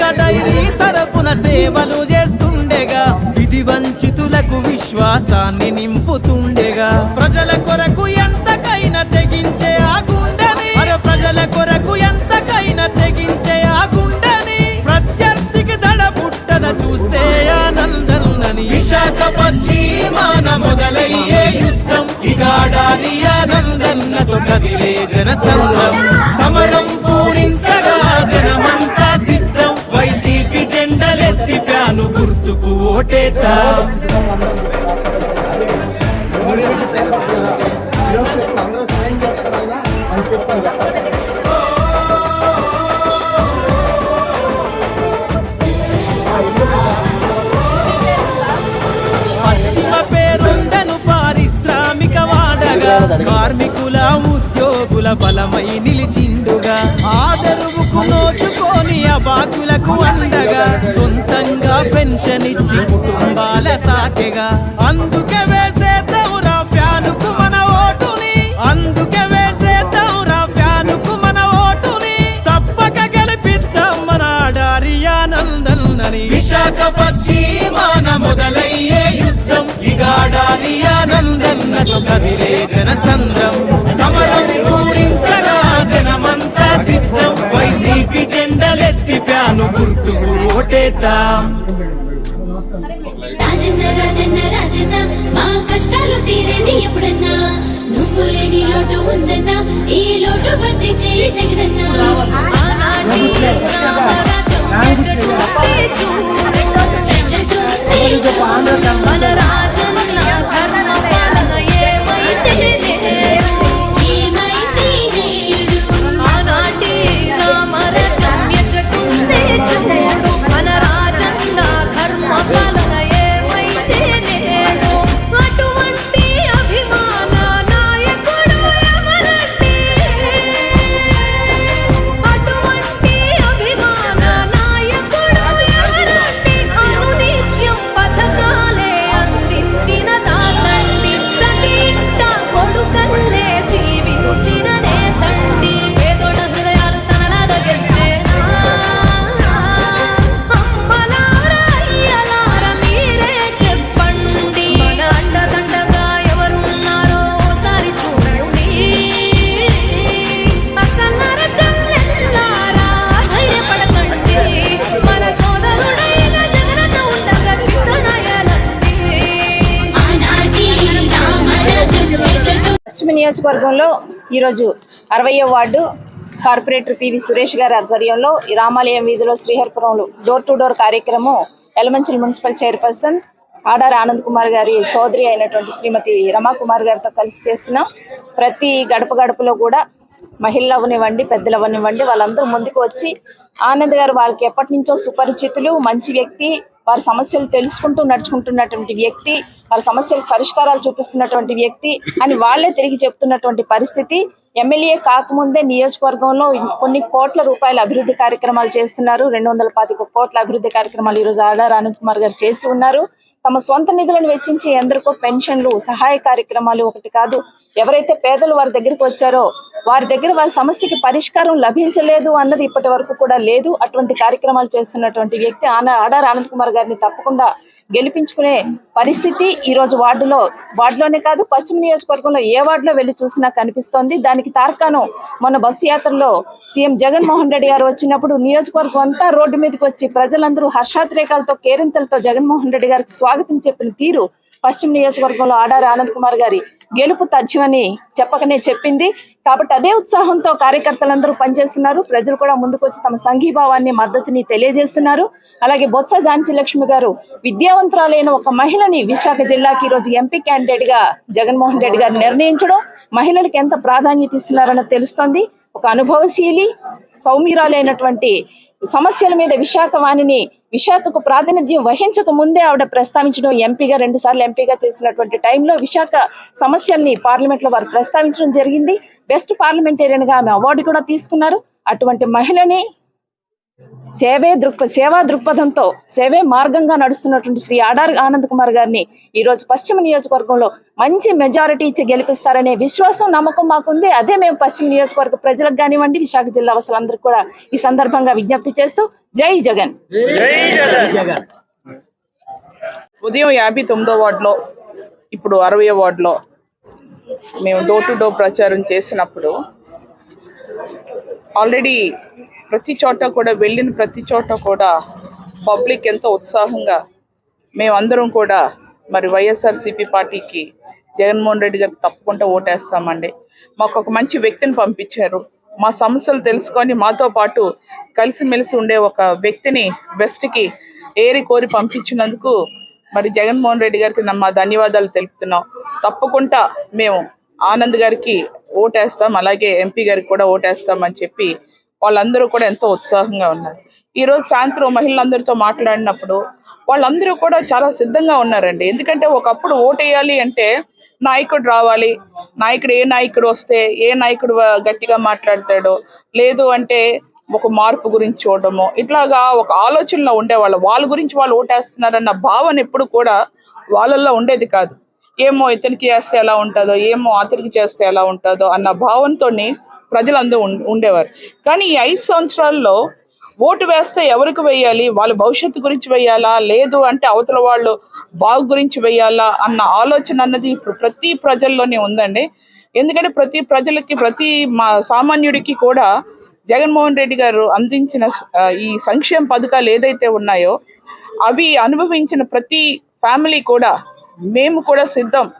వచ్చినాడుగా dairy తరపున సేవలు చేస్తుండేగా. విధి వంచితులకు విశ్వాసాన్ని నింపుతుండేగా. ప్రజల కొరకు ఎంతకైనా తెగించే ఆ గుండెని. ప్రజల కొరకు ఎంతకైనా తెగించే ఆ గుండెని. ప్రత్యర్థికి దడ పుట్టద చూస్తే ఆనందన్నని. విశాఖ పశ్చిమాన మొదలయ్యే యుద్ధం. ఇగాడారి ఆనందన్నతో కదిలే జనసంద్రం జెండలెత్తి గుర్తుకు ఓటేతా. పశ్చిమ పేరుండను పారిశ్రామిక వాడగా కార్మికుల ఉద్యోగుల బలమై నిలిచిండుగా. ఆదరువుకు నోచుకొని అబాకులకు అండగా సొంతంగా పెన్షన్ ఇచ్చి కుటుంబాల సాకెగా. అందుకే వేసే దౌరా ఫ్యానుకు మన ఓటుని. అందుకే వేసే దౌరా ఫ్యానుకు మన ఓటుని. తప్పక గెలిపిద్దాం మన ఆడారి ఆనందన్నని. విశాఖ పశ్చిమాన మొదలయ్యే యుద్ధం ఇగాడారి ఆనందన్నతో కదిలే జనసంద్రం గుర్తుకు నియోజకవర్గంలో ఈరోజు అరవయో ward corporator P V Suresh గారి ఆధ్వర్యంలో ఈ రామాలయం వీధిలో శ్రీహరిపురంలో డోర్ టు డోర్ కార్యక్రమం ఎలమంచిల్ మున్సిపల్ చైర్పర్సన్ ఆడారి ఆనంద్ కుమార్ గారి సోదరి అయినటువంటి శ్రీమతి రమాకుమార్ గారితో కలిసి చేస్తున్నాం. ప్రతి గడప గడపలో కూడా మహిళలు అవనివ్వండి పెద్దలు అవనివ్వండి వాళ్ళందరూ ముందుకు వచ్చి ఆనంద్ గారు వాళ్ళకి ఎప్పటి నుంచో సుపరిచితులు మంచి వ్యక్తి వారి సమస్యలు తెలుసుకుంటూ నడుచుకుంటున్నటువంటి వ్యక్తి వారి సమస్యలకు పరిష్కారాలు చూపిస్తున్నటువంటి వ్యక్తి అని వాళ్ళే తిరిగి చెప్తున్నటువంటి పరిస్థితి. ఎమ్మెల్యే కాకముందే నియోజకవర్గంలో కొన్ని కోట్ల రూపాయల అభివృద్ధి కార్యక్రమాలు చేస్తున్నారు. రెండు వందల పాతిక కోట్ల అభివృద్ధి కార్యక్రమాలు ఈరోజు ఆడారు అనంత్ కుమార్ గారు చేసి ఉన్నారు. తమ సొంత నిధులను వెచ్చించి ఎందరికో పెన్షన్లు సహాయ కార్యక్రమాలు ఒకటి కాదు ఎవరైతే పేదలు వారి దగ్గరికి వచ్చారో వారి దగ్గర వారి సమస్యకి పరిష్కారం లభించలేదు అన్నది ఇప్పటి వరకు కూడా లేదు. అటువంటి కార్యక్రమాలు చేస్తున్నటువంటి వ్యక్తి ఆన ఆడార్ ఆనంద్ కుమార్ గారిని తప్పకుండా గెలిపించుకునే పరిస్థితి ఈ రోజు వార్డులో వార్డులోనే కాదు పశ్చిమ నియోజకవర్గంలో ఏ వార్డులో వెళ్ళి చూసినా కనిపిస్తోంది. దాని దానికి తార్కాణం. మొన్న బస్సు యాత్రలో సీఎం జగన్మోహన్ రెడ్డి గారు వచ్చినప్పుడు నియోజకవర్గం అంతా రోడ్డు మీదకి వచ్చి ప్రజలందరూ హర్షాతిరేకాలతో కేరింతలతో జగన్మోహన్ రెడ్డి గారికి స్వాగతం చెప్పిన తీరు పశ్చిమ నియోజకవర్గంలో ఆడారి ఆనంద్ కుమార్ గారి గెలుపు తథ్యమని చెప్పకనే చెప్పింది. కాబట్టి అదే ఉత్సాహంతో కార్యకర్తలందరూ పనిచేస్తున్నారు. ప్రజలు కూడా ముందుకొచ్చి తమ సంఘీభావాన్ని మద్దతుని తెలియజేస్తున్నారు. అలాగే బొత్స ఝాన్సీ లక్ష్మి గారు విద్యావంతురాలైన ఒక మహిళని విశాఖ జిల్లాకి ఈ రోజు ఎంపీ క్యాండిడేట్గా జగన్మోహన్ రెడ్డి గారు నిర్ణయించడం మహిళలకు ఎంత ప్రాధాన్యత ఇస్తున్నారని తెలుస్తోంది. ఒక అనుభవశీలి సౌమ్యురాలైనటువంటి సమస్యల మీద విశాఖ వాణిని విశాఖకు ప్రాతినిధ్యం వహించక ముందే ఆవిడ ప్రస్తావించడం ఎంపీగా రెండు సార్లు ఎంపీగా చేసినటువంటి టైంలో విశాఖ సమస్యల్ని పార్లమెంట్లో వారు ప్రస్తావించడం జరిగింది. బెస్ట్ పార్లమెంటేరియన్గా ఆమె అవార్డు కూడా తీసుకున్నారు. అటువంటి మహిళని సేవే దృక్ప సేవా దృక్పథంతో సేవే మార్గంగా నడుస్తున్నటువంటి శ్రీ ఆడార్ ఆనంద్ కుమార్ గారిని ఈ రోజు పశ్చిమ నియోజకవర్గంలో మంచి మెజారిటీ ఇచ్చి గెలిపిస్తారనే విశ్వాసం నమ్మకం మాకుంది. అదే మేము పశ్చిమ నియోజకవర్గ ప్రజలకు కానివ్వండి విశాఖ జిల్లా వాసులందరికీ కూడా ఈ సందర్భంగా విజ్ఞప్తి చేస్తూ జై జగన్. ఉదయం యాభై తొమ్మిదో వార్డులో ఇప్పుడు అరవై వార్డులో మేము డోర్ టు డోర్ ప్రచారం చేసినప్పుడు ఆల్రెడీ ప్రతి చోట కూడా వెళ్ళిన ప్రతి చోట కూడా పబ్లిక్ ఎంతో ఉత్సాహంగా మేమందరం కూడా మరి వైఎస్ఆర్సీపీ పార్టీకి జగన్మోహన్ రెడ్డి గారికి తప్పకుండా ఓటేస్తామండి. మాకు ఒక మంచి వ్యక్తిని పంపించారు. మా సమస్యలు తెలుసుకొని మాతో పాటు కలిసిమెలిసి ఉండే ఒక వ్యక్తిని బెస్ట్కి ఏరి కోరి పంపించినందుకు మరి జగన్మోహన్ రెడ్డి గారికి నా- మా ధన్యవాదాలు తెలుపుతున్నాం. తప్పకుండా మేము ఆనంద్ గారికి ఓటేస్తాం అలాగే ఎంపీ గారికి కూడా ఓటేస్తాం అని చెప్పి వాళ్ళందరూ కూడా ఎంతో ఉత్సాహంగా ఉన్నారు. ఈరోజు సాయంత్రం మహిళలందరితో మాట్లాడినప్పుడు వాళ్ళందరూ కూడా చాలా సిద్ధంగా ఉన్నారండి. ఎందుకంటే ఒకప్పుడు ఓటేయాలి అంటే నాయకుడు రావాలి. నాయకుడు ఏ నాయకుడు వస్తే ఏ నాయకుడు గట్టిగా మాట్లాడతాడో లేదు అంటే ఒక మార్పు గురించి చూడడము ఇట్లాగా ఒక ఆలోచనలో ఉండేవాళ్ళు. వాళ్ళ గురించి వాళ్ళు ఓటేస్తున్నారన్న భావన ఎప్పుడు కూడా వాళ్ళల్లో ఉండేది కాదు. ఏమో ఇతనికి చేస్తే ఎలా ఉంటుందో ఏమో అతనికి చేస్తే ఎలా ఉంటుందో అన్న భావంతోని ప్రజలందరూ ఉం- ఉండేవారు. కానీ ఈ ఐదు సంవత్సరాల్లో ఓటు వేస్తే ఎవరికి వేయాలి? వాళ్ళ భవిష్యత్తు గురించి వేయాలా? లేదు అంటే అవతల వాళ్ళు బాగు గురించి వేయాలా? అన్న ఆలోచన అన్నది ఇప్పుడు ప్రతి ప్రజల్లోనే ఉందండి. ఎందుకంటే ప్రతి ప్రజలకి ప్రతి మా సామాన్యుడికి కూడా జగన్మోహన్ రెడ్డి గారు అందించిన ఈ సంక్షేమ పథకాలు ఏదైతే ఉన్నాయో అవి అనుభవించిన ప్రతి ఫ్యామిలీ కూడా మేము కూడా సిద్ధం.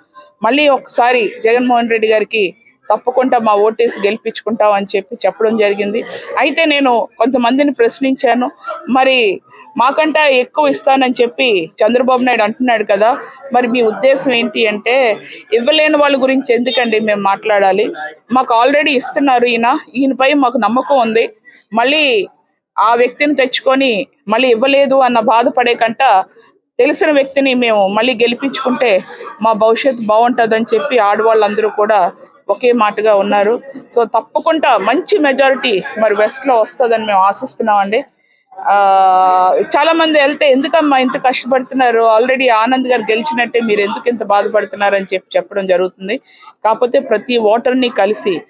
మళ్ళీ ఒకసారి జగన్మోహన్ రెడ్డి గారికి తప్పకుండా మా ఓటేసి గెలిపించుకుంటాం అని చెప్పి చెప్పడం జరిగింది. అయితే నేను కొంతమందిని ప్రశ్నించాను. మరి మాకంట ఎక్కువ ఇస్తానని చెప్పి చంద్రబాబు నాయుడు అంటున్నాడు కదా మరి మీ ఉద్దేశం ఏంటి అంటే ఇవ్వలేని వాళ్ళ గురించి ఎందుకండి మేము మాట్లాడాలి? మాకు ఆల్రెడీ ఇస్తున్నారు ఈయన ఈయనపై మాకు నమ్మకం ఉంది. మళ్ళీ ఆ వ్యక్తిని తెచ్చుకొని మళ్ళీ ఇవ్వలేదు అన్న బాధపడే కంట తెలిసిన వ్యక్తిని మేము మళ్ళీ గెలిపించుకుంటే మా భవిష్యత్తు బాగుంటుందని చెప్పి ఆడవాళ్ళందరూ కూడా ఒకే మాటగా ఉన్నారు. సో తప్పకుండా మంచి మెజారిటీ మరి వెస్ట్లో వస్తుందని మేము ఆశిస్తున్నామండి. ఆ, చాలా మంది వెళ్తే ఎందుకమ్మా ఇంత కష్టపడుతున్నారు? ఆల్రెడీ ఆనంద్ గారు గెలిచినట్టే మీరు ఎందుకు ఇంత బాధపడుతున్నారు అని చెప్పి చెప్పడం జరుగుతుంది. కాకపోతే ప్రతి ఓటర్ని కలిసి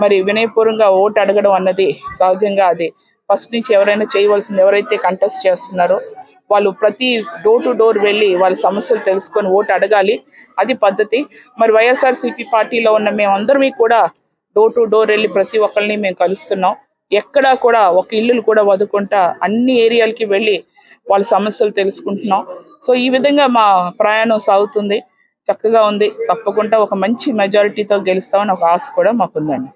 మరి వినయపూర్వంగా ఓటు అడగడం అన్నది సహజంగా అది. ఫస్ట్ నుంచి ఎవరైనా చేయవలసింది ఎవరైతే కంటెస్ట్ చేస్తున్నారో వాళ్ళు ప్రతి డోర్ టు డోర్ వెళ్ళి వాళ్ళ సమస్యలు తెలుసుకొని ఓటు అడగాలి. అది పద్ధతి. మరి వైఎస్ఆర్సీపీ పార్టీలో ఉన్న మేమందరమీ కూడా డోర్ టు డోర్ వెళ్ళి ప్రతి ఒక్కరిని మేము కలుస్తున్నాం. ఎక్కడా కూడా ఒక ఇల్లులు కూడా వదుకుంటా అన్ని ఏరియాలకి వెళ్ళి వాళ్ళ సమస్యలు తెలుసుకుంటున్నాం. సో ఈ విధంగా మా ప్రయాణం సాగుతుంది. చక్కగా ఉంది. తప్పకుండా ఒక మంచి మెజారిటీతో గెలుస్తామని ఒక ఆశ కూడా మాకుందండి.